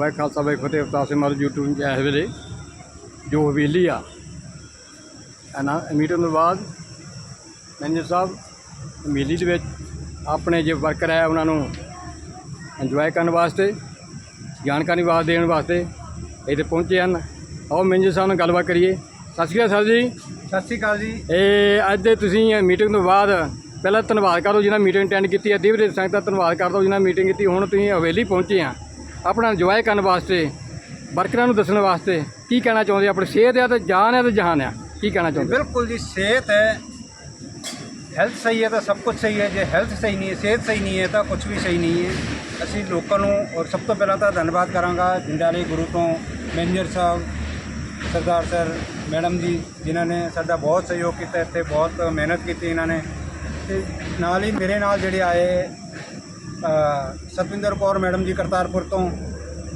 ਵਾਹਿ ਖਾਲਸਾ ਵਾਹਿ ਫਤਿਹ। ਅਵਤਾਰ ਸਿੰਘ ਮਾਰੂ YouTube 'ਚ ਇਸ ਵੇਲੇ ਜੋ ਹਵੇਲੀ ਆ। ਨਾ? ਮੀਟਿੰਗ ਤੋਂ ਬਾਅਦ ਮੈਨੇਜਰ ਸਾਹਿਬ ਹਵੇਲੀ ਦੇ ਵਿੱਚ ਆਪਣੇ ਜੇ ਵਰਕਰ ਹੈ ਉਹਨਾਂ ਨੂੰ ਇੰਜੋਏ ਕਰਨ ਵਾਸਤੇ ਜਾਣਕਾਰੀ ਵਾਸਤੇ ਦੇਣ ਵਾਸਤੇ ਇੱਥੇ ਪਹੁੰਚੇ ਹਨ। ਆਓ ਮੈਨੇਜਰ ਸਾਹਿਬ ਨਾਲ ਗੱਲਬਾਤ ਕਰੀਏ। ਸਤਿ ਸ਼੍ਰੀ ਅਕਾਲ ਸਰ ਜੀ। ਸਤਿ ਸ਼੍ਰੀ ਅਕਾਲ ਜੀ। ਇਹ ਅੱਜ ਦੇ ਤੁਸੀਂ ਮੀਟਿੰਗ ਤੋਂ ਬਾਅਦ ਪਹਿਲਾਂ ਧੰਨਵਾਦ ਕਰੋ ਜਿਹਨਾਂ ਮੀਟਿੰਗ ਅਟੈਂਡ ਕੀਤੀ। ਹੈ ਦਿਵਰੇ ਸੰਗਤ ਦਾ ਧੰਨਵਾਦ ਕਰਦਾ ਜਿਹਨਾਂ ਮੀਟਿੰਗ ਕੀਤੀ। ਹੁਣ ਤੁਸੀਂ ਹਵੇਲੀ ਪਹੁੰਚੇ ਆ। ਆਪਣਾ ਇੰਜੋਏ ਕਰਨ ਵਾਸਤੇ, ਵਰਕਰਾਂ ਨੂੰ ਦੱਸਣ ਵਾਸਤੇ ਕੀ ਕਹਿਣਾ ਚਾਹੁੰਦੇ ਆਪਣੀ ਸਿਹਤ ਆ ਤੇ ਜਾਨ ਆ ਤੇ ਜਹਾਨ ਆ? ਕੀ ਕਹਿਣਾ ਚਾਹੁੰਦੇ? ਬਿਲਕੁਲ ਜੀ, ਸਿਹਤ ਹੈ। ਹੈਲਥ ਸਹੀ ਹੈ ਤਾਂ ਸਭ ਕੁਝ ਸਹੀ ਹੈ। ਜੇ ਹੈਲਥ ਸਹੀ ਨਹੀਂ ਹੈ, ਸਿਹਤ ਸਹੀ ਨਹੀਂ ਹੈ ਤਾਂ ਕੁਝ ਵੀ ਸਹੀ ਨਹੀਂ ਹੈ। ਅਸੀਂ ਲੋਕਾਂ ਨੂੰ, ਔਰ ਸਭ ਤੋਂ ਪਹਿਲਾਂ ਤਾਂ ਧੰਨਵਾਦ ਕਰਾਂਗਾ ਜਿੰਦਾਲੇ ਗੁਰੂ ਤੋਂ ਮੈਨੇਜਰ ਸਾਹਿਬ, ਸਰਦਾਰ ਸਰ, ਮੈਡਮ ਜੀ, ਜਿਨ੍ਹਾਂ ਨੇ ਸਾਡਾ ਬਹੁਤ ਸਹਿਯੋਗ ਕੀਤਾ, ਇੱਥੇ ਬਹੁਤ ਮਿਹਨਤ ਕੀਤੀ ਇਹਨਾਂ ਨੇ। ਤੇ ਨਾਲ ਹੀ ਮੇਰੇ ਨਾਲ ਜਿਹੜੇ ਆਏ ਅ, ਸਤਵਿੰਦਰ ਕੌਰ ਮੈਡਮ ਜੀ ਕਰਤਾਰਪੁਰ ਤੋਂ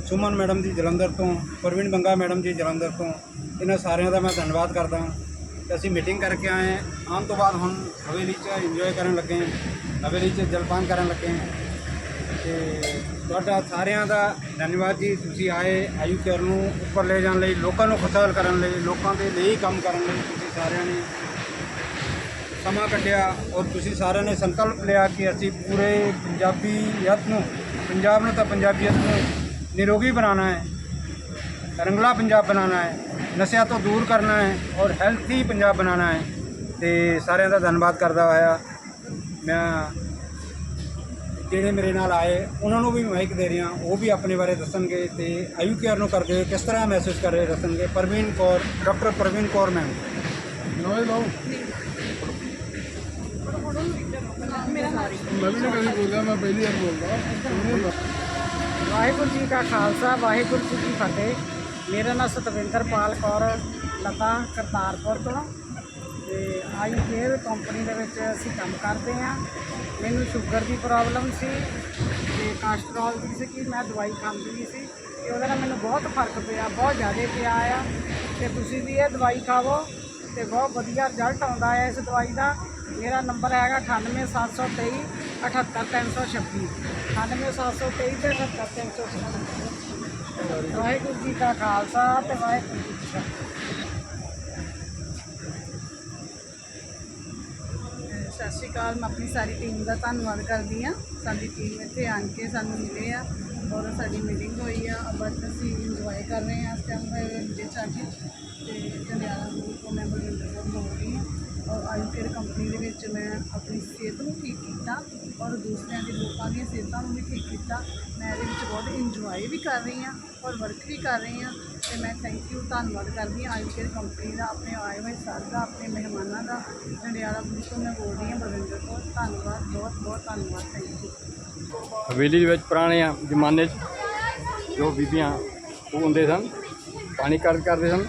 ਸੁਮਨ ਮੈਡਮ ਜੀ ਜਲੰਧਰ ਤੋਂ ਪ੍ਰਵੀਨ ਬੰਗਾ ਮੈਡਮ ਜੀ ਜਲੰਧਰ ਤੋਂ ਇਹਨਾਂ ਸਾਰਿਆਂ ਦਾ ਮੈਂ ਧੰਨਵਾਦ ਕਰਦਾ ਹਾਂ। ਤੇ ਅਸੀਂ ਮੀਟਿੰਗ ਕਰਕੇ ਆਏ ਆਉਣ ਤੋਂ ਬਾਅਦ ਹੁਣ ਹਵੇਲੀ 'ਚ ਇੰਜੋਏ ਕਰਨ ਲੱਗੇ ਹਵੇਲੀ 'ਚ ਜਲਪਾਨ ਕਰਨ ਲੱਗੇ ਹਾਂ। ਤੇ ਤੁਹਾਡਾ ਸਾਰਿਆਂ ਦਾ ਧੰਨਵਾਦ ਜੀ। ਤੁਸੀਂ ਆਏ ਆਯੂ ਕੇਅਰ ਨੂੰ ਉੱਪਰ ਲੈ ਜਾਣ ਲਈ ਲੋਕਾਂ ਨੂੰ ਖੁਸ਼ਹਾਲ ਕਰਨ ਲਈ ਲੋਕਾਂ ਦੇ ਲਈ ਕੰਮ ਕਰਨ ਲਈ ਤੁਸੀਂ ਸਾਰਿਆਂ ਨੇ ਸਮਾਂ ਕੱਢਿਆ ਔਰ ਤੁਸੀਂ ਸਾਰਿਆਂ ਨੇ ਸੰਕਲਪ ਲਿਆ ਕਿ ਅਸੀਂ ਪੂਰੇ ਪੰਜਾਬੀਅਤ ਨੂੰ, ਪੰਜਾਬ ਨੂੰ ਤਾਂ ਪੰਜਾਬੀਅਤ ਨੂੰ ਨਿਰੋਗੀ ਬਣਾਉਣਾ ਹੈ, ਰੰਗਲਾ ਪੰਜਾਬ ਬਣਾਉਣਾ ਹੈ, ਨਸ਼ਿਆਂ ਤੋਂ ਦੂਰ ਕਰਨਾ ਹੈ ਔਰ ਹੈਲਥੀ ਪੰਜਾਬ ਬਣਾਉਣਾ ਹੈ। ਤੇ ਸਾਰਿਆਂ ਦਾ ਧੰਨਵਾਦ ਕਰਦਾ ਹੋਇਆ। ਮੈਂ, ਜਿਹੜੇ ਮੇਰੇ ਨਾਲ ਆਏ, ਉਹਨਾਂ ਨੂੰ ਵੀ ਮਾਈਕ ਦੇ ਰਿਹਾ, ਉਹ ਵੀ ਆਪਣੇ ਬਾਰੇ ਦੱਸਣਗੇ ਤੇ ਆਯੂ ਕੇਅਰ ਨੂੰ ਕਰਦੇ ਹੋਏ ਕਿਸ ਤਰ੍ਹਾਂ ਮਹਿਸੂਸ ਕਰ ਰਹੇ ਦੱਸਣਗੇ? Parveen Kaur, doctor Parveen Kaur ma'am. ਲਓ ਲਓ ਮੈਂ ਵੀ ਨਹੀਂ ਕਦੀ ਬੋਲਦਾ ਮੈਂ ਪਹਿਲੀ ਵਾਰ ਬੋਲਦਾ। ਵਾਹਿਗੁਰੂ ਜੀ ਕਾ ਖਾਲਸਾ ਵਾਹਿਗੁਰੂ ਜੀ ਕੀ ਫਤਿਹ। ਮੇਰਾ ਨਾਮ ਸਤਵਿੰਦਰਪਾਲ ਕੌਰ ਲਤਾ ਕਰਤਾਰਪੁਰ ਤੋਂ। ਤੇ ਆਈ ਕੇਅਰ ਕੰਪਨੀ ਦੇ ਵਿੱਚ ਅਸੀਂ ਕੰਮ ਕਰਦੇ ਹਾਂ। ਮੈਨੂੰ ਸ਼ੂਗਰ ਦੀ ਪ੍ਰੋਬਲਮ ਸੀ ਤੇ ਕੋਲੇਸਟ੍ਰੋਲ ਦੀ ਸੀ ਕਿ ਮੈਂ ਦਵਾਈ ਖਾਂਦੀ ਸੀ। ਤੇ ਉਹਦੇ ਨਾਲ ਮੈਨੂੰ ਬਹੁਤ ਫ਼ਰਕ ਪਿਆ ਬਹੁਤ ਜ਼ਿਆਦਾ ਪਿਆ ਆ। ਤੇ ਤੁਸੀਂ ਵੀ ਇਹ ਦਵਾਈ ਖਾਵੋ ਤੇ ਬਹੁਤ ਵਧੀਆ ਰਿਜ਼ਲਟ ਆਉਂਦਾ ਹੈ ਇਸ ਦਵਾਈ ਦਾ। ਮੇਰਾ ਨੰਬਰ ਹੈਗਾ 98723 78326 98723 ਤੇ 78326 ਵਾਹਿਗੁਰੂ ਜੀ ਕਾ ਖਾਲਸਾ ਤੇ ਵਾਹਿਗੁਰੂ ਜੀ ਕੀ ਫਤਿਹ ਸਤਿ ਸ਼੍ਰੀ ਅਕਾਲ ਮੈਂ ਆਪਣੀ ਸਾਰੀ ਟੀਮ ਦਾ ਧੰਨਵਾਦ ਕਰਦੀ ਹਾਂ ਸਾਡੀ ਟੀਮ ਇੱਥੇ ਆਣ ਕੇ ਸਾਨੂੰ ਮਿਲੇ ਆ ਔਰ ਸਾਡੀ ਮੀਟਿੰਗ ਹੋਈ ਆ ਬਟ ਅਸੀਂ ਇੰਜੋਏ ਕਰ ਰਹੇ ਹਾਂ ਇਸ ਟਾਈਮ ਜੇ ਚਾਹੀ ਤੇ ਜੰਡਿਆਲਾ ਗਰੁੱਪ ਤੋਂ ਮੈਂ ਬਲਵਿੰਦਰ ਕੌਰ ਬੋਲ ਰਹੀ ਹਾਂ ਔਰ ਆਯੂ ਕੇਅਰ ਕੰਪਨੀ ਦੇ ਵਿੱਚ ਮੈਂ ਆਪਣੀ ਸਿਹਤ ਨੂੰ ਠੀਕ ਕੀਤਾ ਔਰ ਦੂਸਰਿਆਂ ਦੇ ਲੋਕਾਂ ਦੀਆਂ ਸਿਹਤਾਂ ਨੂੰ ਵੀ ਠੀਕ ਕੀਤਾ। ਮੈਂ ਇਹਦੇ ਵਿੱਚ ਬਹੁਤ ਇੰਜੋਏ ਵੀ ਕਰ ਰਹੀ ਹਾਂ ਔਰ ਵਰਕ ਵੀ ਕਰ ਰਹੀ ਹਾਂ ਤੇ ਮੈਂ ਥੈਂਕ ਯੂ ਧੰਨਵਾਦ ਕਰਦੀ ਹਾਂ ਆਯੂ ਕੇਅਰ ਕੰਪਨੀ ਦਾ, ਆਪਣੇ ਆਏ ਹੋਏ ਸਰ ਦਾ, ਆਪਣੇ ਮਹਿਮਾਨਾਂ ਦਾ ਜੰਡਿਆਲਾ ਪੁਲਿਸ ਤੋਂ ਮੈਂ ਬੋਲ ਰਹੀ ਹਾਂ ਬਲਵਿੰਦਰ ਕੌਰ। ਧੰਨਵਾਦ, ਬਹੁਤ ਬਹੁਤ ਧੰਨਵਾਦ ਥੈਂਕ ਯੂ ਹਵੇਲੀ ਦੇ ਵਿੱਚ ਪੁਰਾਣੇ ਜ਼ਮਾਨੇ 'ਚ ਜੋ ਬੀਬੀਆਂ ਉਹ ਹੁੰਦੇ ਸਨ, ਪਾਣੀ ਕਰ ਕਰਦੇ ਸਨ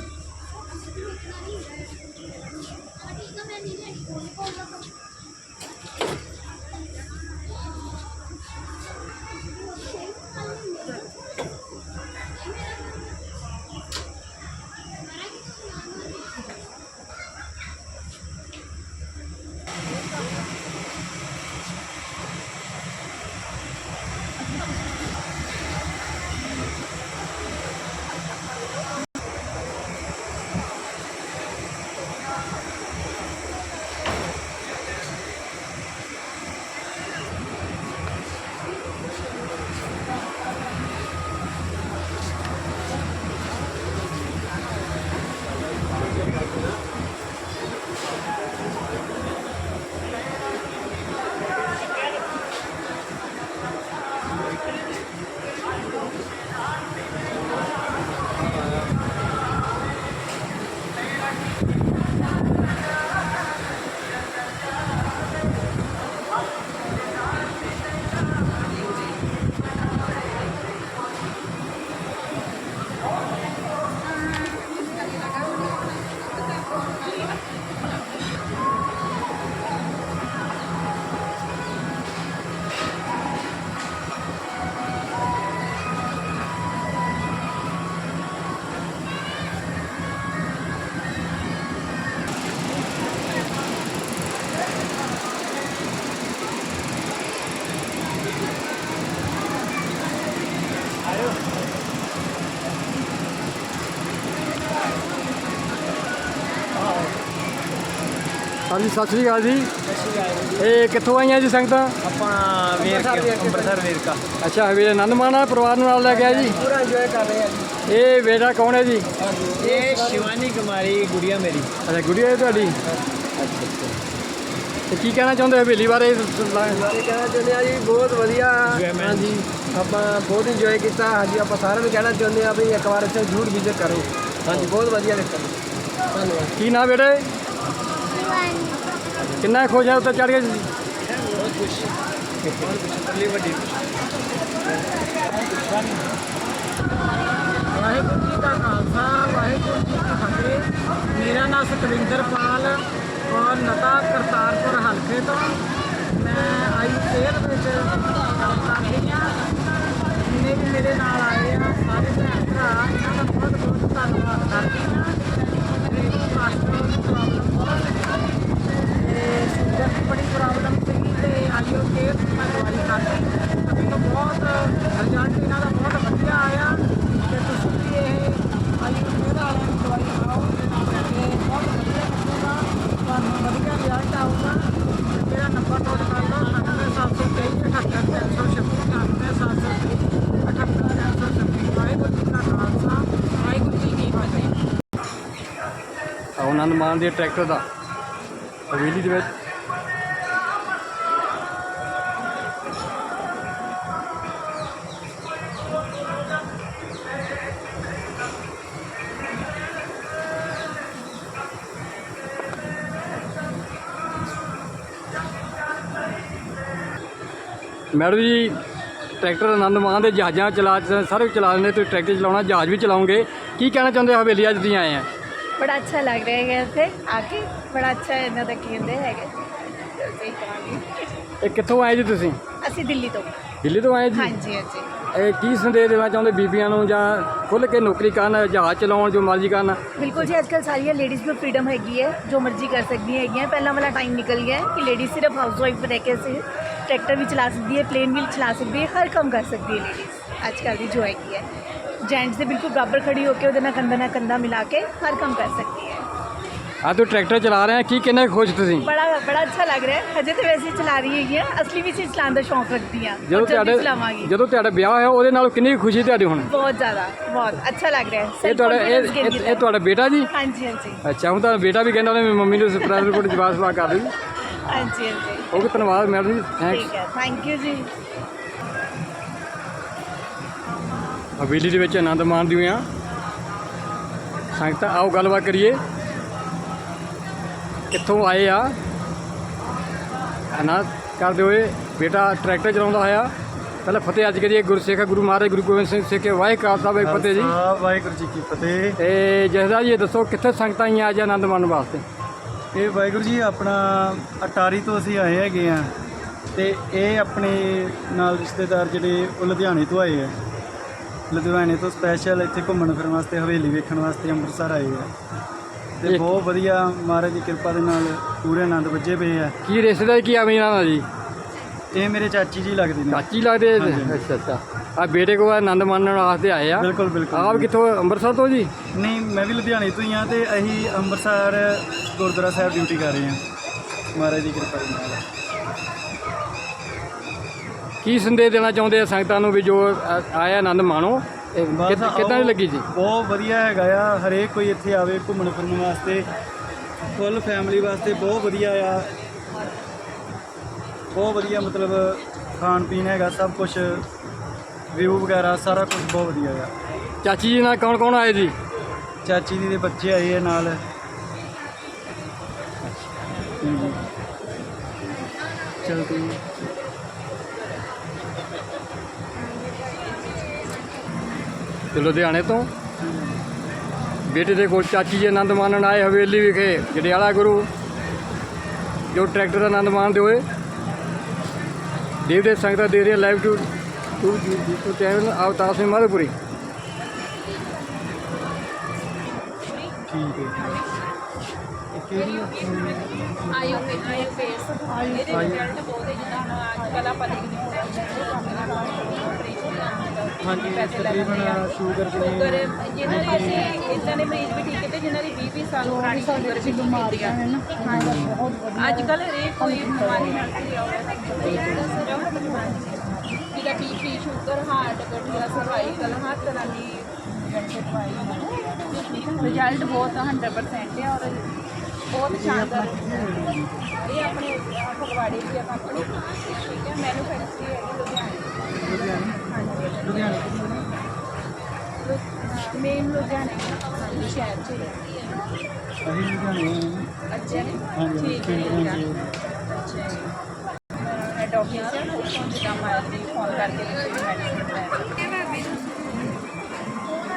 ਹਾਂਜੀ ਸਤਿ ਸ਼੍ਰੀ ਅਕਾਲ ਜੀ। ਇਹ ਕਿੱਥੋਂ ਆਈਆਂ ਜੀ ਸੰਗਤਾਂ? ਆਪਾਂ ਵੇਰਕਾ ਅੰਮ੍ਰਿਤਸਰ ਵੇਰਕਾ। ਅੱਛਾ ਹਵੇਲੀ ਨੰਦਮਾਨਾ ਪਰਿਵਾਰ ਨੂੰ ਨਾਲ ਲੈ ਕੇ ਆ ਜੀ? ਪੂਰਾ ਇੰਜੋਏ ਕਰ ਰਹੇ ਆ ਜੀ। ਇਹ ਬੇਟਾ ਕੌਣ ਹੈ ਜੀ? ਇਹ ਸ਼ਿਵਾਨੀ ਕੁਮਾਰੀ ਗੁੜੀਆ ਮੇਰੀ। ਅੱਛਾ ਗੁੜੀਆ ਹੈ ਤੁਹਾਡੀ? ਤੇ ਕੀ ਕਹਿਣਾ ਚਾਹੁੰਦੇ ਹੋ ਹਵੇਲੀ ਬਾਰੇ? ਇਹ ਕਹਿਣਾ ਚਾਹੁੰਦੇ ਆ ਜੀ ਬਹੁਤ ਵਧੀਆ। ਹਾਂਜੀ ਆਪਾਂ ਬਹੁਤ ਇੰਜੋਏ ਕੀਤਾ। ਹਾਂਜੀ ਆਪਾਂ ਸਾਰਿਆਂ ਨੂੰ ਕਹਿਣਾ ਚਾਹੁੰਦੇ ਆ ਵੀ ਇੱਕ ਵਾਰ ਇੱਥੇ ਜ਼ਰੂਰ ਵਿਜ਼ਿਟ ਕਰੋ। ਹਾਂਜੀ ਬਹੁਤ ਵਧੀਆ ਦਿੱਤਾ। ਧੰਨਵਾਦ। ਕੀ ਨਾਮ ਬੇਟੇ? ਕਿੰਨਾ ਖੁਸ਼ ਹੈ ਉੱਤੇ ਚੜ ਕੇ? ਬਹੁਤ ਖੁਸ਼। ਬਹੁਤ ਵੱਡੀ ਵਾਹਿਗੁਰੂ ਜੀ ਦਾ ਖਾਲਸਾ ਵਾਹਿਗੁਰੂ ਜੀ ਕੀ ਫਤਿਹ। ਮੇਰਾ ਨਾਮ ਸਤਵਿੰਦਰ ਪਾਲ। ਨਤਾ ਕਰਤਾਰਪੁਰ ਹਲਕੇ ਤੋਂ। ਮੈਂ ਆਈ ਫੇਰ ਵਿੱਚ ਕੰਮ ਰਹੀ ਹਾਂ। ਜਿੰਨੇ ਵੀ ਮੇਰੇ ਨਾਲ ਆਏ ਆ, ਸਾਰੇ ਭੈਣ ਭਰਾ, ਇਹਨਾਂ ਦਾ ਬਹੁਤ ਬਹੁਤ ਧੰਨਵਾਦ ਕਰਦੀ ਹਾਂ। ਤੇ ਮਾਸਟਰ ਦੀ ਪ੍ਰੋਬਲਮ ਬਹੁਤ ਸੀ ਤੇ ਸ਼ੂਗਰ ਦੀ ਬੜੀ ਪ੍ਰੋਬਲਮ ਸੀਗੀ ਤੇ ਆਈਓ ਕੇਅਰ ਦੀ ਮੈਂ ਦਵਾਈ ਖਾਧੀ ਮੈਨੂੰ ਬਹੁਤ ਰਿਜ਼ਲਟ ਇਹਨਾਂ ਦਾ ਬਹੁਤ ਵਧੀਆ ਆਇਆ ਤੇ ਤੁਸੀਂ ਵੀ ਇਹ ਆਈਓ ਕੇਅਰ ਵਾਲਿਆਂ ਦੀ ਦਵਾਈ ਖਾਓ ਤੇ ਬਹੁਤ ਵਧੀਆ ਲੱਗੇਗਾ ਤੁਹਾਨੂੰ ਵਧੀਆ ਰਿਜ਼ਲਟ ਆਊਗਾ। ਤੇ ਮੇਰਾ ਨੰਬਰ ਨੋਟ ਕਰ ਲਓ 9723 78336 97723 ਵਾਹਿਗੁਰੂ ਜੀ ਦੇ ਟਰੈਕਟਰ ਦਾ। ਹਵੇਲੀ ਦੇ ਵਿੱਚ ਮੈਡਮ ਜੀ ਟਰੈਕਟਰ ਆਨੰਦ ਮਾਣ ਦੇ ਜਹਾਜ਼ਾਂ ਚਲਾ ਸਾਰੇ ਚਲਾ ਲੈਂਦੇ ਤੁਸੀਂ ਟਰੈਕਟਰ ਚਲਾਉਣਾ ਜਹਾਜ਼ ਵੀ ਚਲਾਉਂਗੇ ਕੀ ਕਹਿਣਾ ਚਾਹੁੰਦੇ ਹੋ ਹਵੇਲੀ ਅੱਜ ਤੁਸੀਂ ਆਏ ਆ? ਬੜਾ ਅੱਛਾ ਲੱਗ ਰਿਹਾ ਹੈਗਾ ਇੱਥੇ ਆ ਕੇ ਬੜਾ ਅੱਛਾ ਇਹਨਾਂ ਦਾ ਕਹਿੰਦੇ ਹੈਗੇ। ਤੇ ਇਹ ਕਿੱਥੋਂ ਆਏ ਜੀ ਤੁਸੀਂ? ਅਸੀਂ ਦਿੱਲੀ ਤੋਂ। ਦਿੱਲੀ ਤੋਂ ਆਏ ਜੀ? ਹਾਂਜੀ ਹਾਂਜੀ। ਇਹ ਕੀ ਸੰਦੇਸ਼ ਦੇਣਾ ਚਾਹੁੰਦੇ ਬੀਬੀਆਂ ਨੂੰ ਜਾਂ ਖੁੱਲ੍ਹ ਕੇ ਨੌਕਰੀ ਕਰਨ ਜਹਾਜ਼ ਚਲਾਉਣ ਜੋ ਮਰਜ਼ੀ ਕਰਨ? ਬਿਲਕੁਲ ਜੀ ਅੱਜਕੱਲ ਸਾਰੀਆਂ ਲੇਡੀਜ਼ ਨੂੰ ਫ੍ਰੀडम ਹੈਗੀ ਹੈ ਜੋ ਮਰਜ਼ੀ ਕਰ ਸਕਦੀਆਂ ਹੈਗੀਆਂ। ਪਹਿਲਾਂ ਵਾਲਾ ਟਾਈਮ ਨਿਕਲ ਗਿਆ ਕਿ ਲੇਡੀਜ਼ ਸਿਰਫ ਹਾਊਸ ਵਾਈਫ ਰਹਿ ਕੇ ਸੀ ਟਰੈਕਟਰ ਵੀ ਚਲਾ ਸਕਦੀ ਹੈ ਪਲੇਨ ਵੀ ਚਲਾ ਸਕਦੀ ਹੈ ਹਰ ਕੰਮ ਕਰ ਸਕਦੀ ਹੈ। ਲੇਡੀਜ਼ ਅੱਜਕੱਲ ਦੀ ਜੋ ਹੈਗੀ ਹੈ। ਜੈਂਟਸ ਦੇ ਬਿਲਕੁਲ ਬਰਾਬਰ ਖੜੀ ਹੋ ਕੇ ਉਹਦੇ ਨਾਲ ਕੰਧਾ ਨਾਲ ਕੰਧਾ ਮਿਲਾ ਕੇ ਹਰ ਕੰਮ ਕਰ ਸਕਦੀ ਹੈ। ਆ ਤੂੰ ਟਰੈਕਟਰ ਚਲਾ ਰਹੇ ਆ ਕੀ ਕਿੰਨੇ ਖੁਸ਼ ਤੁਸੀਂ? ਬੜਾ ਬੜਾ ਅੱਛਾ ਲੱਗ ਰਿਹਾ ਹੈ। ਹਜੇ ਤਾਂ ਵੈਸੇ ਹੀ ਚਲਾ ਰਹੀ ਹੈਗੀ ਹਾਂ ਅਸਲੀ ਵੀ ਸੀ ਚਲਾਉਣ ਦਾ ਸ਼ੌਂਕ ਰੱਖਦੀ ਹਾਂ ਜਦੋਂ ਤੁਹਾਡੇ ਚਲਾਵਾਂਗੀ। ਜਦੋਂ ਤੁਹਾਡਾ ਵਿਆਹ ਹੋਇਆ ਉਹਦੇ ਨਾਲ ਕਿੰਨੀ ਖੁਸ਼ੀ ਤੁਹਾਡੀ ਹੁਣ? ਬਹੁਤ ਜ਼ਿਆਦਾ ਬਹੁਤ ਅੱਛਾ ਲੱਗ ਰਿਹਾ ਹੈ। ਇਹ ਤੁਹਾਡਾ ਇਹ ਇਹ- ਇਹ ਤੁਹਾਡਾ ਬੇਟਾ ਜੀ? ਹਾਂਜੀ ਹਾਂਜੀ। ਅੱਛਾ ਹੁਣ ਤਾਂ ਬੇਟਾ ਵੀ ਕਹਿੰਦਾ ਉਹਨੇ ਮੇਰੀ ਮੰਮੀ ਨੂੰ ਸਰਪ੍ਰਾਈਜ਼ ਜਵਾਬ ਕਰ ਦਿੱਤੀ। ਹਾਂਜੀ ਹਾਂਜੀ। ਓਕੇ ਧੰਨਵਾਦ ਮੈਡਮ ਜੀ। ਥੈਂਕਸ ਠੀਕ ਹੈ ਥੈਂਕ ਯੂ ਜੀ। ਹਵੇਲੀ ਦੇ ਵਿੱਚ ਆਨੰਦ ਮਾਣਦੇ ਹੋਏ ਆ। ਸੰਗਤਾਂ ਆਓ ਗੱਲਬਾਤ ਕਰੀਏ। ਕਿੱਥੋਂ ਆਏ ਆ? ਆਨੰਦ ਕਰਦੇ ਹੋਏ ਬੇਟਾ ਟਰੈਕਟਰ ਚਲਾਉਂਦਾ ਹੋਇਆ। ਪਹਿਲਾਂ ਫਤਿਹ ਅੱਜ ਕਰੀਏ ਗੁਰਸਿੱਖ ਗੁਰੂ ਮਹਾਰਾਜ ਗੁਰੂ ਗੋਬਿੰਦ ਸਿੰਘ ਸਿੱਖੇ ਵਾਹਿ ਖਾਲਸਾ ਵਾਹਿ ਫਤਿਹ ਜੀ। ਵਾਹਿਗੁਰੂ ਜੀ ਕੀ ਫਤਿਹ। ਤੇ ਜਸਦਾ ਜੀ ਇਹ ਦੱਸੋ ਕਿੱਥੇ ਸੰਗਤਾਂ ਆਈਆਂ ਅੱਜ ਆਨੰਦ ਮਾਣਨ ਵਾਸਤੇ? ਇਹ ਵਾਹਿਗੁਰੂ ਜੀ ਆਪਣਾ ਅਟਾਰੀ ਤੋਂ ਅਸੀਂ ਆਏ ਹੈਗੇ ਆ ਤੇ ਇਹ ਆਪਣੇ ਨਾਲ ਰਿਸ਼ਤੇਦਾਰ ਜਿਹੜੇ ਉਹ ਲੁਧਿਆਣੇ ਤੋਂ ਆਏ ਆ। ਲੁਧਿਆਣੇ ਤੋਂ ਸਪੈਸ਼ਲ ਇੱਥੇ ਘੁੰਮਣ ਫਿਰਨ ਵਾਸਤੇ ਹਵੇਲੀ ਵੇਖਣ ਵਾਸਤੇ ਅੰਮ੍ਰਿਤਸਰ ਆਏ ਆ। ਤੇ ਬਹੁਤ ਵਧੀਆ ਮਹਾਰਾਜ ਦੀ ਕਿਰਪਾ ਦੇ ਨਾਲ ਪੂਰੇ ਆਨੰਦ ਵੱਜੇ ਪਏ ਆ। ਕੀ ਰਿਸ਼ਤੇਦਾਰ ਕੀ ਆਵੇਂ ਇਹਨਾਂ ਦਾ ਜੀ? ਇਹ ਮੇਰੇ ਚਾਚੀ ਜੀ ਲੱਗਦੇ ਨੇ। ਚਾਚੀ ਲੱਗਦੇ। ਅੱਛਾ ਅੱਛਾ। ਆ ਬੇਟੇ ਕੋਲ ਆਨੰਦ ਮਾਣਨ ਵਾਸਤੇ ਆਏ ਆ। ਬਿਲਕੁਲ ਬਿਲਕੁਲ। ਆਪ ਕਿੱਥੋਂ? ਅੰਮ੍ਰਿਤਸਰ ਤੋਂ ਜੀ? ਨਹੀਂ ਮੈਂ ਵੀ ਲੁਧਿਆਣੇ ਤੋਂ ਹੀ ਆ ਤੇ ਅਸੀਂ ਅੰਮ੍ਰਿਤਸਰ ਗੁਰਦੁਆਰਾ ਸਾਹਿਬ ਡਿਊਟੀ ਕਰ ਰਹੇ ਹਾਂ। ਮਹਾਰਾਜ ਦੀ ਕਿਰਪਾ ਨਾਲ। ਕੀ ਸੰਦੇਸ਼ ਦੇਣਾ ਚਾਹੁੰਦੇ ਆ ਸੰਗਤਾਂ ਨੂੰ ਵੀ ਜੋ ਆਇਆ ਆਨੰਦ ਮਾਣੋ? ਕਿੱਦ- ਦੀ ਲੱਗੀ ਜੀ? ਬਹੁਤ ਵਧੀਆ ਹੈਗਾ ਆ। ਹਰੇਕ ਕੋਈ ਇੱਥੇ ਆਵੇ ਘੁੰਮਣ ਫਿਰਨ ਵਾਸਤੇ। ਫੁੱਲ ਫੈਮਿਲੀ ਵਾਸਤੇ ਬਹੁਤ ਵਧੀਆ ਆ। ਬਹੁਤ ਵਧੀਆ ਮਤਲਬ ਖਾਣ ਪੀਣ ਹੈਗਾ ਸਭ ਕੁਝ ਵਿਊ ਵਗੈਰਾ ਸਾਰਾ ਕੁਝ ਬਹੁਤ ਵਧੀਆ ਆ। ਚਾਚੀ ਜੀ ਨਾਲ ਕੌਣ ਕੌਣ ਆਏ ਜੀ? ਚਾਚੀ ਦੀ ਦੇ ਬੱਚੇ ਆਏ ਆ ਨਾਲ। ਚਲ ਤੂੰ ਤੇ ਲੁਧਿਆਣੇ ਤੋਂ? ਬੇਟੇ ਦੇ ਕੋਲ ਚਾਚੀ ਜੀ ਆਨੰਦ ਮਾਣਨ ਆਏ ਹਵੇਲੀ ਵਿਖੇ ਜੜਿਆਲਾ ਗੁਰੂ। ਜੋ ਟਰੈਕਟਰ ਆਨੰਦ ਮਾਣਦੇ ਹੋਏ ਦੇਵ ਦੇ ਸੰਗਤਾਂ ਦੇ ਰਹੇ live two two two channel Avtar Singh Madhopuri ਠੀਕ ਹੈ ਹਾਂਜੀ ਤਕਰੀਬਨ ਸ਼ੂਗਰ ਸ਼ੂਗਰ ਜਿਹਨਾਂ ਦੇ ਅਸੀਂ ਇਦਾਂ ਦੇ ਮਰੀਜ਼ ਵੀ ਠੀਕ ਕੀਤੇ ਜਿਨ੍ਹਾਂ ਦੀ 20 20 ਸਾਲ ਪੁਰਾਣੀ ਸ਼ੂਗਰ ਸੀ ਬਿਮਾਰੀਆਂ ਹੈ ਨਾ ਅੱਜ ਕੱਲ੍ਹ ਹਰੇਕ ਕੋਈ ਬਿਮਾਰੀ ਨਾਲ ਕੀ ਹੋਇਆ ਜਿਹਦਾ ਬੀਪੀ ਸ਼ੂਗਰ ਹਾਰਟ ਗਠੀਆ ਸਰਵਾਈਕਲ ਹਰ ਤਰ੍ਹਾਂ ਦੀ ਰਿਜ਼ਲਟ ਬਹੁਤ 100% ਹੈ ਔਰ ਬਹੁਤ ਸ਼ਾਨਦਾਰ ਇਹ ਆਪਣੇ ਫਗਵਾੜੇ ਦੀ ਆ ਕੰਪਨੀ ਠੀਕ ਹੈ ਮੈਨੂਫੈਕਚਰਿੰਗ ਹੈ ਲੁਧਿਆਣੇ ਲੁਧਿਆਣੇ ਮੇਨ ਲੁਧਿਆਣੇ ਹਾਂਜੀ ਸ਼ਹਿਰ ਚ ਰਹਿੰਦੀ ਹੈ ਅਸੀਂ ਲੁਧਿਆਣੇ ਅੱਛਾ ਜੀ ਠੀਕ ਹੈ ਅੱਛਾ ਜੀ ਹੈਡ ਆਫਿਸ ਹੈ ਫੋਨ ਤੇ ਕੰਮ ਆਇਆ ਸੀ ਫੋਨ ਕਰਕੇ ਤੁਸੀਂ ਮੈਡੀਸਿਨ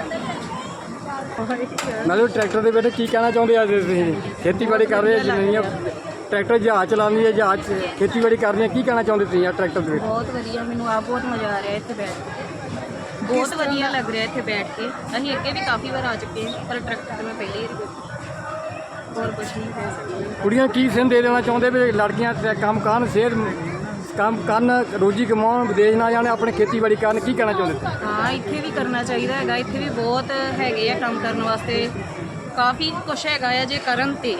ਲੈ ਨਾਲੇ ਉਹ ਟਰੈਕਟਰ ਦੇ ਬੇਟੇ ਕੀ ਕਹਿਣਾ ਚਾਹੁੰਦੇ ਆ ਜੀ ਤੁਸੀਂ? ਖੇਤੀਬਾੜੀ ਕਰ ਰਹੇ ਜਿੰਨੀਆਂ ਟਰੈਕਟਰ ਜਹਾਜ਼ ਚਲਾਉਂਦੀ ਹੈ ਜਹਾਜ਼ 'ਚ ਖੇਤੀਬਾੜੀ ਕਰ ਰਹੇ ਕੀ ਕਹਿਣਾ ਚਾਹੁੰਦੇ ਤੁਸੀਂ ਆ ਟਰੈਕਟਰ ਦੇ ਵਿੱਚ? ਬਹੁਤ ਵਧੀਆ ਮੈਨੂੰ ਆਪ ਬਹੁਤ ਮਜ਼ਾ ਆ ਰਿਹਾ ਇੱਥੇ ਬੈਠ ਕੇ। ਬਹੁਤ ਵਧੀਆ ਲੱਗ ਰਿਹਾ ਇੱਥੇ ਬੈਠ ਕੇ। ਅਸੀਂ ਅੱਗੇ ਵੀ ਕਾਫੀ ਵਾਰ ਆ ਚੁੱਕੇ ਹਾਂ ਪਰ ਟਰੱਕ ਤੇ ਮੈਂ ਪਹਿਲੀ ਵਾਰ ਹੋਰ ਕੁਝ ਨਹੀਂ ਕਹਿ ਸਕਦੀ। ਕੁੜੀਆਂ ਕੀ ਸੰਦੇਸ਼ ਦੇ ਦੇਣਾ ਚਾਹੁੰਦੇ ਵੀ ਲੜਕੀਆਂ ਤੇ ਕੰਮ ਕਰਨ ਸਿਹਤ ਕੰਮ ਕਰਨ ਰੋਜੀ ਕਮਾਉਣ ਵਿਦੇਸ਼ ਨਾ ਜਾਣ ਆਪਣੇ ਖੇਤੀਬਾੜੀ ਕਰਨ ਕੀ ਕਹਿਣਾ ਚਾਹੁੰਦੇ ਤੁਸੀਂ? ਹਾਂ ਇੱਥੇ ਵੀ ਕਰਨਾ ਚਾਹੀਦਾ ਹੈਗਾ। ਇੱਥੇ ਵੀ ਬਹੁਤ ਹੈਗੇ ਆ ਕੰਮ ਕਰਨ ਵਾਸਤੇ। ਕਾਫੀ ਕੁਝ ਹੈਗਾ ਆ ਜੇ ਕਰਨ ਤੇ।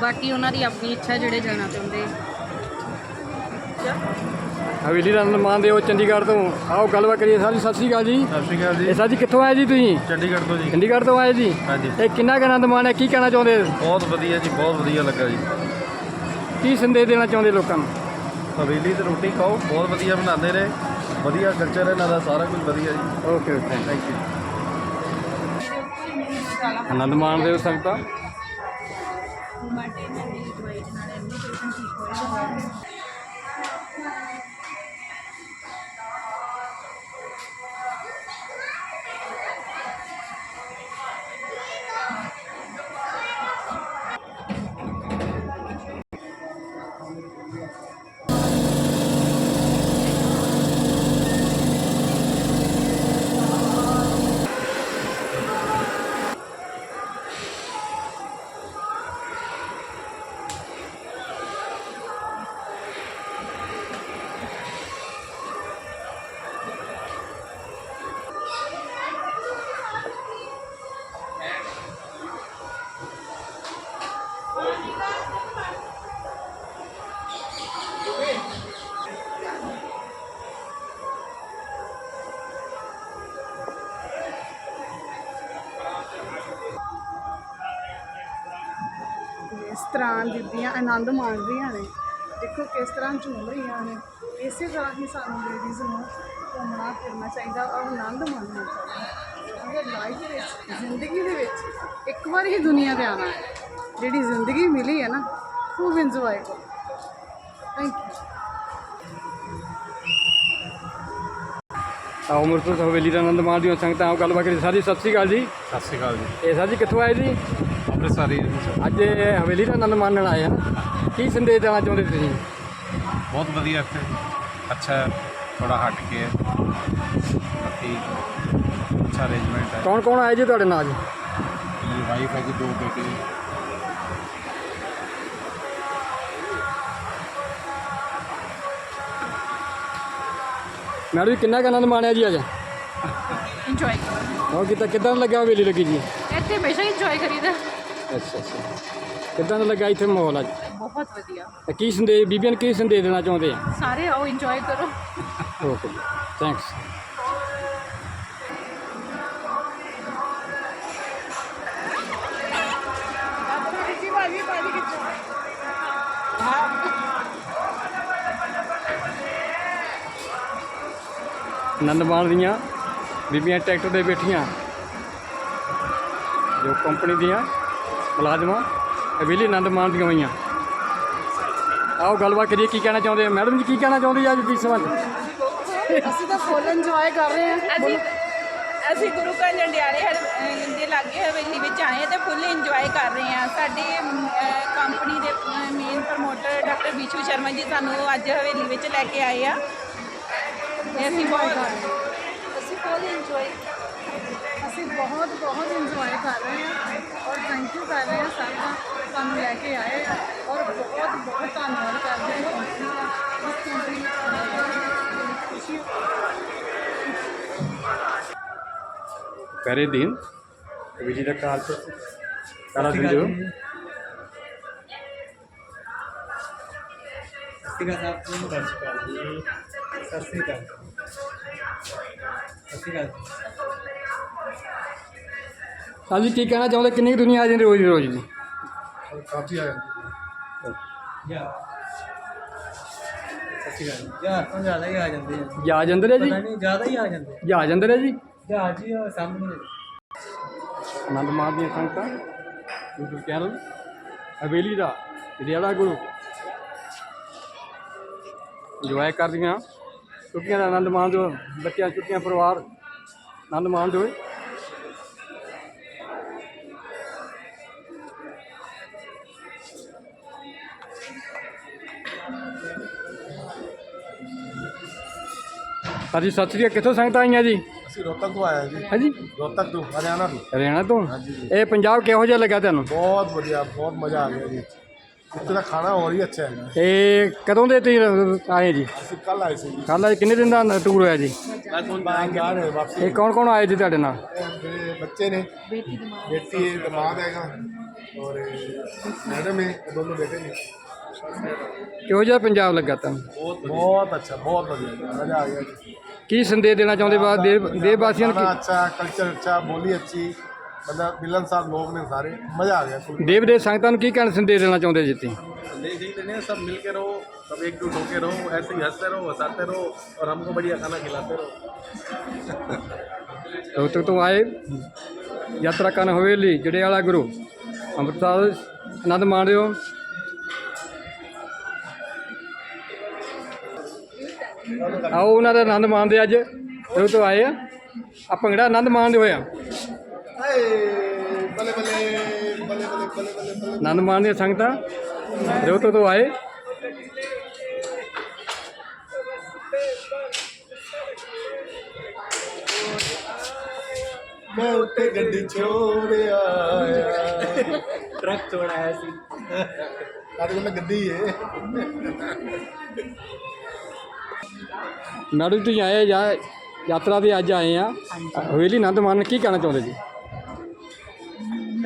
ਬਾਕੀ ਉਹਨਾਂ ਦੀ ਆਪਣੀ ਇੱਛਾ ਜਿਹੜੇ ਜਾਣਾ ਚਾਹੁੰਦੇ। ਹਵੇਲੀ ਦਾ ਆਨੰਦ ਮਾਣਦੇ ਹੋ ਚੰਡੀਗੜ੍ਹ ਤੋਂ। ਆਓ ਗੱਲਬਾਤ ਕਰੀਏ। ਸਰ ਜੀ ਸਤਿ ਸ਼੍ਰੀ ਅਕਾਲ ਜੀ। ਸਤਿ ਸ਼੍ਰੀ ਅਕਾਲ ਇਹ ਜੀ। ਸਰ ਜੀ ਕਿੱਥੋਂ ਆਏ ਜੀ ਤੁਸੀਂ? ਚੰਡੀਗੜ੍ਹ ਤੋਂ ਜੀ। ਚੰਡੀਗੜ੍ਹ ਤੋਂ ਆਏ ਜੀ? ਹਾਂਜੀ। ਇਹ ਕਿੰਨਾ ਕੁ ਆਨੰਦ ਮਾਣ ਹੈ ਕੀ ਕਹਿਣਾ ਚਾਹੁੰਦੇ? ਬਹੁਤ ਵਧੀਆ ਜੀ ਬਹੁਤ ਵਧੀਆ ਲੱਗਾ ਜੀ। ਕੀ ਸੰਦੇਸ਼ ਦੇਣਾ ਚਾਹੁੰਦੇ ਲੋਕਾਂ ਨੂੰ? ਹਵੇਲੀ ਤੇ ਰੋਟੀ ਖਾਓ ਬਹੁਤ ਵਧੀਆ ਬਣਾਉਂਦੇ ਨੇ ਵਧੀਆ ਕਲਚਰ ਇਹਨਾਂ ਦਾ ਸਾਰਾ ਕੁਝ ਵਧੀਆ ਜੀ। ਓਕੇ ਓਕੇ ਥੈਂਕ ਯੂ ਆਨੰਦ ਮਾਣਦੇ ਹੋ ਸੰਗਤਾਂ। ਤਰ੍ਹਾਂ ਬੀਬੀਆਂ ਆਨੰਦ ਮਾਣ ਰਹੀਆਂ ਨੇ। ਦੇਖੋ ਕਿਸ ਤਰ੍ਹਾਂ ਝੂਮ ਰਹੀਆਂ ਨੇ। ਇਸੇ ਤਰ੍ਹਾਂ ਹੀ ਸਾਨੂੰ ਲੇਡੀਜ਼ ਨੂੰ ਘੁੰਮਣਾ ਫਿਰਨਾ ਚਾਹੀਦਾ ਔਰ ਆਨੰਦ ਮਾਣਨਾ ਚਾਹੀਦਾ। ਕਿਉਂਕਿ ਲਾਈਫ ਵਿੱਚ ਜ਼ਿੰਦਗੀ ਦੇ ਵਿੱਚ ਇੱਕ ਵਾਰ ਹੀ ਦੁਨੀਆ ਤੇ ਆਉਣਾ ਹੈ। ਜਿਹੜੀ ਜ਼ਿੰਦਗੀ ਮਿਲੀ ਹੈ ਨਾ ਖੂਬ ਇੰਜੋਏ ਕਰੋ। ਥੈਂਕ ਯੂ ਆਓ ਮੁਰਤੂ ਹਵੇਲੀ ਦਾ ਆਨੰਦ ਮਾਣਦੇ ਹੋ ਸੰਗਤਾਂ ਆਓ ਗੱਲਬਾਤ ਕਰੀਏ। ਸਰ ਜੀ ਸਤਿ ਸ਼੍ਰੀ ਅਕਾਲ ਜੀ। ਸਤਿ ਸ਼੍ਰੀ ਅਕਾਲ ਜੀ। ਇਹ ਸਰ ਜੀ ਕਿੱਥੋਂ ਆਏ ਜੀ? ਅੰਮ੍ਰਿਤਸਰ ਅੱਜ ਇਹ ਹਵੇਲੀ ਦਾ ਆਨੰਦ ਮਾਣਨ ਆਏ ਹਨ ਕੀ ਸੰਦੇਸ਼ ਦੇਣਾ ਚਾਹੁੰਦੇ ਤੁਸੀਂ? ਬਹੁਤ ਵਧੀਆ ਇੱਥੇ। ਅੱਛਾ ਹੈ ਥੋੜਾ ਹਟ ਕੇ। ਹੈ ਬਾਕੀ ਅੱਛਾ ਅਰੇਂਜਮੈਂਟ ਹੈ। ਕੌਣ ਕੌਣ ਆਏ ਜੀ ਤੁਹਾਡੇ ਨਾਲ? ਜੀ ਮੇਰੀ ਵਾਈਫ ਹੈ ਜੀ ਦੋ ਬੇਟੇ। ਮੈਡਮ ਜੀ ਕਿੰਨਾ ਕੁ ਆਨੰਦ ਮਾਣਿਆ ਜੀ ਅੱਜ? ਇੰਜੋਏ ਉਹ ਕਿਤਾ ਕਿਦਾਂ ਲੱਗਾ ਹਵੇਲੀ ਲੱਗੀ ਜੀ? ਇੱਥੇ ਹਮੇਸ਼ਾ ਇੰਜੋਏ ਕਰੀਦਾ। ਅੱਛਾ ਅੱਛਾ। ਕਿਦਾਂ ਦਾ ਲੱਗਾ ਇੱਥੇ ਮਾਹੌਲ ਅੱਜ? ਬਹੁਤ ਵਧੀਆ। ਤੇ ਕੀ ਸੰਦੇਸ਼ ਬੀਬੀਆਂ ਨੂੰ ਕੀ ਸੰਦੇਸ਼ ਦੇਣਾ ਚਾਹੁੰਦੇ ਆ? ਸਾਰੇ ਆਓ ਇੰਜੋਏ ਕਰੋ। ਓਕੇ ਥੈਂਕਸ ਆਨੰਦ ਮਾਣ ਦੀਆਂ ਬੀਬੀਆਂ ਟਰੈਕਟਰ ਤੇ ਬੈਠੀਆਂ। ਜੋ ਕੰਪਨੀ ਦੀਆਂ ਮੁਲਾਜ਼ਮਾਂ ਹਵੇਲੀ ਆਨੰਦ ਮਾਣਦੀਆਂ ਹੋਈਆਂ। ਆਓ ਗੱਲਬਾਤ ਕਰੀਏ ਕੀ ਕਹਿਣਾ ਚਾਹੁੰਦੇ ਆ? ਮੈਡਮ ਜੀ ਕੀ ਕਹਿਣਾ ਚਾਹੁੰਦੇ ਆ ਅੱਜ ਦੀ ਸੰਬੰਧ ਅਸੀਂ ਤਾਂ ਫੁੱਲ ਇੰਜੋਏ ਕਰ ਰਹੇ ਹਾਂ। ਅਸੀਂ ਅਸੀਂ ਗੁਰੂ ਘਰ ਜੰਡਿਆਲੇ ਦੇ ਲਾਗੇ ਹਵੇਲੀ ਵਿੱਚ ਆਏ ਤੇ ਫੁੱਲ ਇੰਜੋਏ ਕਰ ਰਹੇ ਹਾਂ। ਸਾਡੇ ਕੰਪਨੀ ਦੇ main promoter doctor Vishu Sharma ji ਸਾਨੂੰ ਅੱਜ ਹਵੇਲੀ ਵਿੱਚ ਲੈ ਕੇ ਆਏ ਆ। ਤੇ ਅਸੀਂ ਬਹੁਤ ਅਸੀਂ ਫੁੱਲ ਇੰਜੋਏ ਅਸੀਂ ਬਹੁਤ ਬਹੁਤ ਇੰਜੋਏ ਕਰ ਰਹੇ ਹਾਂ। ਔਰ ਥੈਂਕ ਯੂ ਕਰ ਰਹੇ ਹਾਂ ਸਭ ਦਾ ਸਾਨੂੰ ਲੈ ਕੇ ਆਏ ਆ ਔਰ ਬਹੁਤ ਬਹੁਤ ਧੰਨਵਾਦ ਕਰਦੇ ਹਾਂ ਕੰਪਨੀ ਦਾ ਇਸ ਕੰਪਨੀ ਵਿੱਚ ਬੜੀ ਖੁਸ਼ੀ ਪਹਿਰੇ ਦਿਨ ਵਿਜੀ ਦਾ ਕਾਲ ਤੋਂ ਕਾਲਾ ਸੰਜੋ ਹਾਂਜੀ ਕੀ ਕਹਿਣਾ ਚਾਹੁੰਦੇ ਕਿੰਨੀ ਕੁ ਦੁਨੀਆ ਆ ਜਾਂਦੀ ਰੋਜ਼ ਦੀ ਰੋਜ਼ ਦੀ? ਕਾਫੀ ਆ ਯਾਰ ਤੋਂ ਜ਼ਿਆਦਾ ਹੀ ਆ ਜਾਂਦੇ ਆ। ਜਾ ਜਾਂਦੇ ਨੇ ਜੀ? ਨਹੀਂ ਜ਼ਿਆਦਾ ਹੀ ਆ ਜਾਂਦੇ ਜਾ ਜਾਂਦੇ ਨੇ ਜੀ? ਜਹਾਜ਼ ਜੀ ਉਹ ਸਾਹਮਣੇ। ਆਨੰਦ ਮਾਨ ਦੀਆਂ ਸੰਗਤਾਂ YouTube ਚੈਨਲ ਹਵੇਲੀ ਦਾ ਰਿਆਲਾ ਗੁਰੂ। ਇੰਜੋਏ ਕਰਦੀਆਂ ਛੁੱਟੀਆਂ ਦਾ ਆਨੰਦ ਮਾਣਦੇ ਹੋ ਬੱਚਿਆਂ ਛੁੱਟੀਆਂ ਪਰਿਵਾਰ ਆਨੰਦ ਮਾਣਦੇ ਹੋਏ। ਹਾਂਜੀ ਸਤਿ ਸ੍ਰੀ ਅਕਾਲ। ਕਿੱਥੋਂ ਸੰਗਤਾਂ ਆਈਆਂ ਜੀ? ਅਸੀਂ ਰੋਹਤਕ ਤੋਂ ਆਇਆ ਜੀ। ਹਾਂਜੀ। ਰੋਹਤਕ ਤੋਂ ਹਰਿਆਣਾ ਤੋਂ। ਹਰਿਆਣਾ ਤੋਂ? ਇਹ ਪੰਜਾਬ ਕਿਹੋ ਜਿਹਾ ਲੱਗਾ ਤੁਹਾਨੂੰ? ਬਹੁਤ ਵਧੀਆ ਬਹੁਤ ਮਜ਼ਾ ਆ ਗਿਆ ਜੀ। ਇੱਥੇ ਦਾ ਖਾਣਾ ਹੋਰ ਹੀ ਅੱਛਾ ਹੈਗਾ ਇਹ ਕਦੋਂ ਦੇ ਤੁਸੀਂ ਆਏ ਜੀ? ਅਸੀਂ ਕੱਲ ਆਏ ਸੀ ਜੀ। ਕੱਲ੍ਹ ਅੱਜ ਕਿੰਨੇ ਦਿਨ ਦਾ ਟੂਰ ਹੋਇਆ ਜੀ? ਬਾਹਰ ਜਾ ਰਹੇ ਵਾਪਸੀ ਇਹ ਕੌਣ ਕੌਣ ਆਏ ਜੀ ਤੁਹਾਡੇ ਨਾਲ? ਮੇਰੇ ਬੱਚੇ ਨੇ। ਬੇਟੀ ਬੇਟੀ ਹੈ ਦਮਾਦ ਹੈਗਾ। ਔਰ ਮੈਡਮ ਹੈ ਇਹ ਦੋਨੋਂ ਬੇਟੇ ਨੇ। ਕਿਹੋ ਜਿਹਾ ਪੰਜਾਬ ਲੱਗਾ ਤੁਹਾਨੂੰ ਬਹੁਤ ਅੱਛਾ ਬਹੁਤ ਵਧੀਆ ਜੀ, ਮਜ਼ਾ ਆ ਗਿਆ ਜੀ ਕੀ ਸੰਦੇਸ਼ ਦੇਣਾ ਚਾਹੁੰਦੇ ਬਾਅਦ ਦੇ ਦੇਸ਼ ਵਾਸੀਆਂ ਨੂੰ ਖਾਣਾ ਅੱਛਾ ਕਲਚਰ ਅੱਛਾ ਬੋਲੀ ਅੱਛੀ मतलब मिलन साहब लोग ने सारे मजा आ गया फुल ਦੇਵ ਦੇ ਸੰਗਤਾਂ ਨੂੰ ਕੀ ਕਹਿਣਾ ਸੰਦੇਸ਼ ਦੇਣਾ ਚਾਹੁੰਦੇ ਜੀ ਤੁਸੀਂ संदेश यही देने हैं, सब मिल के रहो सब एकजुट होके रहो ऐसे ही हंसते रहो हंसाते रहो और हमको बढ़िया खाना खिलाते रहो ਰੋਹਤਕ ਤੋਂ ਆਏ ਯਾਤਰਾ ਕਰਨ ਹਵੇਲੀ ਜੜੇ ਵਾਲਾ ਗੁਰੂ ਅੰਮ੍ਰਿਤਸਰ ਆਨੰਦ ਮਾਣ ਆਓ ਉਹਨਾਂ ਦਾ ਆਨੰਦ ਮਾਣਦੇ ਅੱਜ ਜਦੋਂ ਤੋਂ ਆਏ ਆ। ਆ ਭੰਗੜਾ ਆਨੰਦ ਮਾਣਦੇ ਹੋਏ ਆਨੰਦ ਮਾਣਦੀਆਂ ਸੰਗਤਾਂ ਜਦੋਂ ਤੋਂ ਤੋਂ ਆਏ। ਮੈਂ ਗੱਡੀ ਛੋੜਿਆ ਆਇਆ। ਟਰੱਕ ਛੋੜਾਇਆ ਸੀ। ਸਾਡੇ ਕੋਲ ਗੱਡੀ ਏ। ਮੈਡਮ ਤੁਸੀਂ ਆਏ ਜਾਂ ਯਾਤਰਾ ਦੇ ਅੱਜ ਆਏ ਆ। ਹਵੇਲੀ ਆਨੰਦ ਮਾਣ ਕੀ ਕਹਿਣਾ ਚਾਹੁੰਦੇ ਜੀ?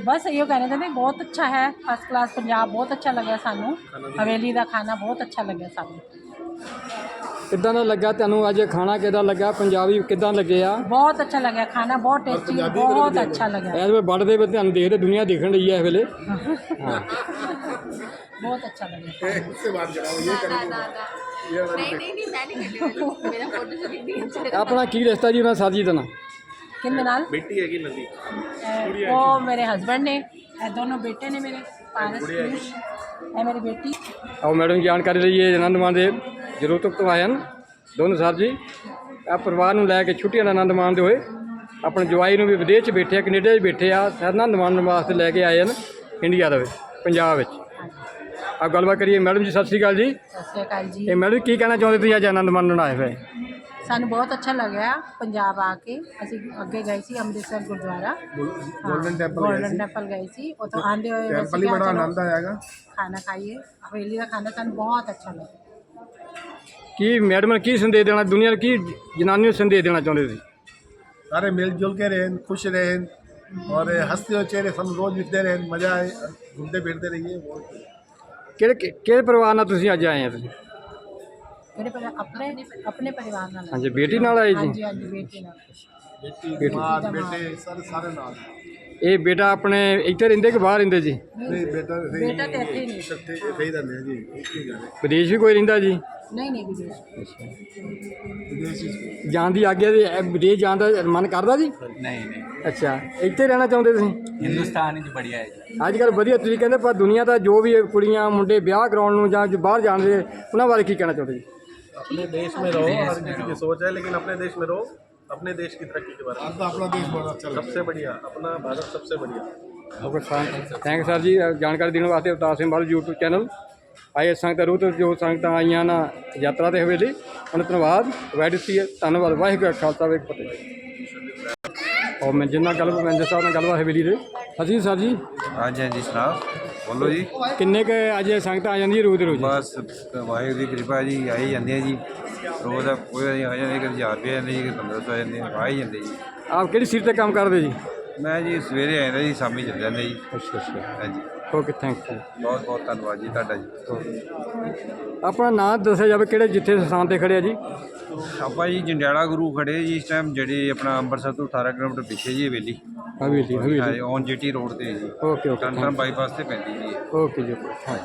ਬਸ ਇਹੋ ਕਹਿਣਾ ਚਾਹੁੰਦੇ ਬਹੁਤ ਅੱਛਾ ਹੈ ਫਸਟ ਕਲਾਸ ਪੰਜਾਬ ਬਹੁਤ ਅੱਛਾ ਲੱਗਿਆ ਸਾਨੂੰ। ਹਵੇਲੀ ਦਾ ਖਾਣਾ ਬਹੁਤ ਅੱਛਾ ਲੱਗਿਆ ਸਾਨੂੰ। ਕਿੱਦਾਂ ਦਾ ਲੱਗਾ ਤੁਹਾਨੂੰ ਅੱਜ ਖਾਣਾ ਕਿੱਦਾਂ ਲੱਗਾ? ਪੰਜਾਬੀ ਕਿੱਦਾਂ ਲੱਗੇ ਆ? ਬਹੁਤ ਅੱਛਾ ਲੱਗਿਆ ਖਾਣਾ ਬਹੁਤ ਟੇਸਟੀ ਬਹੁਤ ਅੱਛਾ ਲੱਗਿਆ। ਐਸ ਵੇ ਵੱਡ ਦੇ ਵਿੱਚ ਤੁਹਾਨੂੰ ਦੇਖਦੇ ਦੁਨੀਆ ਦੇਖਣ ਰਹੀ ਹੈ ਇਸ ਵੇਲੇ। ਬਹੁਤ ਅੱਛਾ ਲੱਗਿਆ। ਆਪਣਾ ਕੀ ਰਿਸ਼ਤਾ ਜੀ ਉਹਨਾਂ ਸਾਜੀ ਨਾਲ ਕਿੰਦੇ ਨਾਲ? ਬੇਟੀ ਹੈਗੀ ਨਦੀ ਉਹ ਮੇਰੇ ਹਸਬੰਡ ਨੇ। ਇਹ ਦੋਨੋਂ ਬੇਟੇ ਨੇ ਮੇਰੇ। ਪਾਰਸ ਇਹ ਮੇਰੀ ਬੇਟੀ। ਆਓ ਮੈਡਮ ਜਾਣਕਾਰੀ ਲਈਏ ਆਨੰਦ ਮਾਣ ਦੇ ਜ਼ਰੂਰ ਤੋਂ ਤੋਂ ਆਏ ਹਨ। ਦੋਨੋਂ ਸਾਹਿਬ ਜੀ ਆ ਪਰਿਵਾਰ ਨੂੰ ਲੈ ਕੇ ਛੁੱਟੀਆਂ ਦਾ ਆਨੰਦ ਮਾਣਦੇ ਹੋਏ ਆਪਣੇ ਜਵਾਈ ਨੂੰ ਵੀ ਵਿਦੇਸ਼ 'ਚ ਬੈਠੇ ਆ ਕੈਨੇਡਾ 'ਚ ਬੈਠੇ ਆ ਸਾਰਿਆਂ ਨਾਲ ਆਨੰਦ ਮਾਣਨ ਵਾਸਤੇ ਲੈ ਕੇ ਆਏ ਹਨ ਇੰਡੀਆ ਦੇ ਵਿੱਚ ਪੰਜਾਬ ਵਿੱਚ। ਆ ਗੱਲਬਾਤ ਕਰੀਏ ਮੈਡਮ ਜੀ ਸਤਿ ਸ਼੍ਰੀ ਅਕਾਲ ਜੀ ਸਤਿ ਸ਼੍ਰੀ ਅਕਾਲ ਜੀ ਇਹ ਮੈਡਮ ਕੀ ਕਹਿਣਾ ਚਾਹੁੰਦੇ ਤੁਸੀਂ ਅੱਜ ਆਨੰਦ ਮਾਣਨ ਆਏ ਹੋਏ ਸਾਨੂੰ ਬਹੁਤ ਅੱਛਾ ਲੱਗਿਆ ਪੰਜਾਬ ਆ ਕੇ ਅਸੀਂ ਅੱਗੇ ਗਏ ਸੀ ਅੰਮ੍ਰਿਤਸਰ ਗੁਰਦੁਆਰਾ गोल्डन टेम्पल गए ਗੋਲਡਨ थे ਟੈਂਪਲ ਗਏ ਸੀ ਉੱਥੋਂ ਆਂਦੇ ਹੋਏ ਅਸੀਂ टेम्पल ही ਕਿਹਾ बड़ा ਚਲੋ आनंद आएगा ਖਾਣਾ ਖਾਈਏ ਹਵੇਲੀ ਦਾ ਖਾਣਾ ਸਾਨੂੰ ਬਹੁਤ ਅੱਛਾ ਲੱਗਾ ਕੀ ਮੈਡਮ ਨੇ ਕੀ ਸੰਦੇਸ਼ ਦੇਣਾ ਦੁਨੀਆ ਨੂੰ ਕੀ ਜਨਾਨੀ ਨੂੰ ਸੰਦੇਸ਼ ਦੇਣਾ ਚਾਹੁੰਦੇ ਤੁਸੀਂ सारे मिलजुल के रहें खुश रहें और हंसते हुए चेहरे सब रोज दिखते रहें मजा आए घूमते फिरते रहिए बहुत ਕਿਹੜੇ ਕਿਹੜੇ ਪਰਿਵਾਰ ਨਾਲ ਤੁਸੀਂ ਅੱਜ ਆਏ ਆ ਤੁਸੀਂ? ਮੇਰੇ ਪਰ ਆਪਣੇ ਆਪਣੇ ਪਰਿਵਾਰ ਨਾਲ। ਹਾਂਜੀ ਬੇਟੀ ਨਾਲ ਆਏ ਜੀ? ਹਾਂਜੀ ਇਹ ਬੇਟਾ ਆਪਣੇ ਇੱਥੇ ਰਹਿੰਦੇ ਕਿ ਬਾਹਰ ਰਹਿੰਦੇ ਜੀ? ਨਹੀਂ ਬੇਟਾ ਬੇਟਾ ਤੇ ਨਹੀਂ ਇੱਥੇ ਰਹਿੰਦੇ ਜੀ ਵਿਦੇਸ਼ ਵੀ ਕੋਈ ਰਹਿੰਦਾ ਜੀ? ਨਹੀਂ ਨਹੀਂ ਵਿਦੇਸ਼ विदेशी ਜਾਣ ਦੀ ਆਗਿਆ ਦੇ ਇਹ ਵਿਦੇਸ਼ ਜਾਣ ਦਾ ਮਨ ਕਰਦਾ ਜੀ ਨਹੀਂ ਨਹੀਂ ਅੱਛਾ ਇੱਥੇ ਰਹਿਣਾ ਚਾਹੁੰਦੇ ਤੁਸੀਂ ਹਿੰਦੁਸਤਾਨ ਵਿੱਚ ਬੜੀਆ ਹੈ ਜੀ ਅੱਜ ਕੱਲ ਵਧੀਆ ਤੁਸੀਂ ਕਹਿੰਦੇ ਪਰ ਦੁਨੀਆ ਦਾ ਜੋ ਵੀ ਇਹ ਕੁੜੀਆਂ ਮੁੰਡੇ ਵਿਆਹ ਕਰਾਉਣ ਨੂੰ ਜਾਂ ਜੋ ਬਾਹਰ ਜਾਣ ਦੇ ਉਹਨਾਂ ਬਾਰੇ ਕੀ ਕਹਿਣਾ ਚਾਹੁੰਦੇ ਜੀ अपने देश में रहो हर किसी की सोच है लेकिन अपने देश में रहो अपने देश की तरक्की के बारे में आज तो अपना देश बहुत अच्छा लगता सबसे बढ़िया अपना भारत सबसे बढ़िया ਓਕੇ ਸਰ ਥੈਂਕ ਸਰ ਜੀ ਜਾਣਕਾਰੀ ਦੇਣ ਵਾਸਤੇ ਅਵਤਾਰ ਸਿੰਘ ਬਾਲ YouTube ਚੈਨਲ ਆਏ ਸੰਗਤ ਰੂਹ ਤੋਂ ਜੋ ਸੰਗਤਾਂ ਆਈਆਂ ਨਾ ਯਾਤਰਾ ਦੇ ਹਵੇਲੀ ਉਹਨਾਂ ਧੰਨਵਾਦ ਵੈਡ ਸੀ ਧੰਨਵਾਦ ਵਾਹਿਗੁਰੂ ਖਾਲਸਾ ਕੀ ਫਤਿਹ। ਔਰ ਮੈਂ ਜਿੰਨਾ ਗੱਲ ਮੈਨੇਜਰ ਸਾਹਿਬ ਨਾਲ ਗੱਲਬਾਤ ਹਵੇਲੀ ਦੇ ਅਸੀਂ ਸਰ ਜੀ। ਹਾਂਜੀ ਹਾਂਜੀ ਸੁਣਾਓ ਬੋਲੋ ਜੀ। ਕਿੰਨੇ ਕ ਅੱਜ ਸੰਗਤ ਆ ਜਾਂਦੀ ਰੋਜ਼ ਰੋਜ਼? ਬਸ ਵਾਹਿਗੁਰੂ ਦੀ ਕਿਰਪਾ ਜੀ ਆਈ ਜਾਂਦੇ ਆ ਜੀ। ਰੋਜ਼ ਦਾ ਕੋਈ ਆ ਜਾਂਦੇ ਕਿ 1000 ਰੁਪਏ ਆ ਜਾਂਦੇ ਜੀ ਕਿ 1500 ਆ ਜਾਂਦੇ ਆ ਹੀ ਜਾਂਦੇ ਜੀ। ਆਪ ਕਿਹੜੀ ਸੀਟ ਤੇ ਕੰਮ ਕਰਦੇ ਜੀ? ਮੈਂ ਜੀ ਸਵੇਰੇ ਆਇਆ ਜੀ ਸ਼ਾਮੀ ਚੱਲ ਜਾਂਦਾ ਜੀ। ਅੱਛਾ ਅੱਛਾ। ਹਾਂਜੀ। ਓਕੇ ਥੈਂਕ ਯੂ ਬਹੁਤ ਬਹੁਤ ਧੰਨਵਾਦ ਜੀ ਤੁਹਾਡਾ ਜੀ। ਆਪਣਾ ਨਾਮ ਦੱਸਿਆ ਜਾਵੇ ਕਿਹੜੇ ਜਿੱਥੇ ਸਥਾਨ ਤੇ ਖੜੇ ਆ ਜੀ? ਆਪਾਂ ਜੀ ਜੰਡਿਆਲਾ ਗੁਰੂ ਖੜੇ ਜੀ ਇਸ ਟਾਈਮ ਜਿਹੜੇ ਆਪਣਾ ਅੰਮ੍ਰਿਤਸਰ ਤੋਂ 18 ਕਿਲੋਮੀਟਰ ਪਿੱਛੇ ਜੀ ਹਵੇਲੀ ਹਵੇਲੀ ਹਵੇਲੀ ਔਨ ਜੀਟੀ ਰੋਡ ਤੇ ਜੀ। ਓਕੇ ਓਕੇ ਕੰਟਰ ਬਾਈਪਾਸ ਤੇ ਪੈਂਦੀ ਜੀ ਓਕੇ ਜੀ ਹਾਂ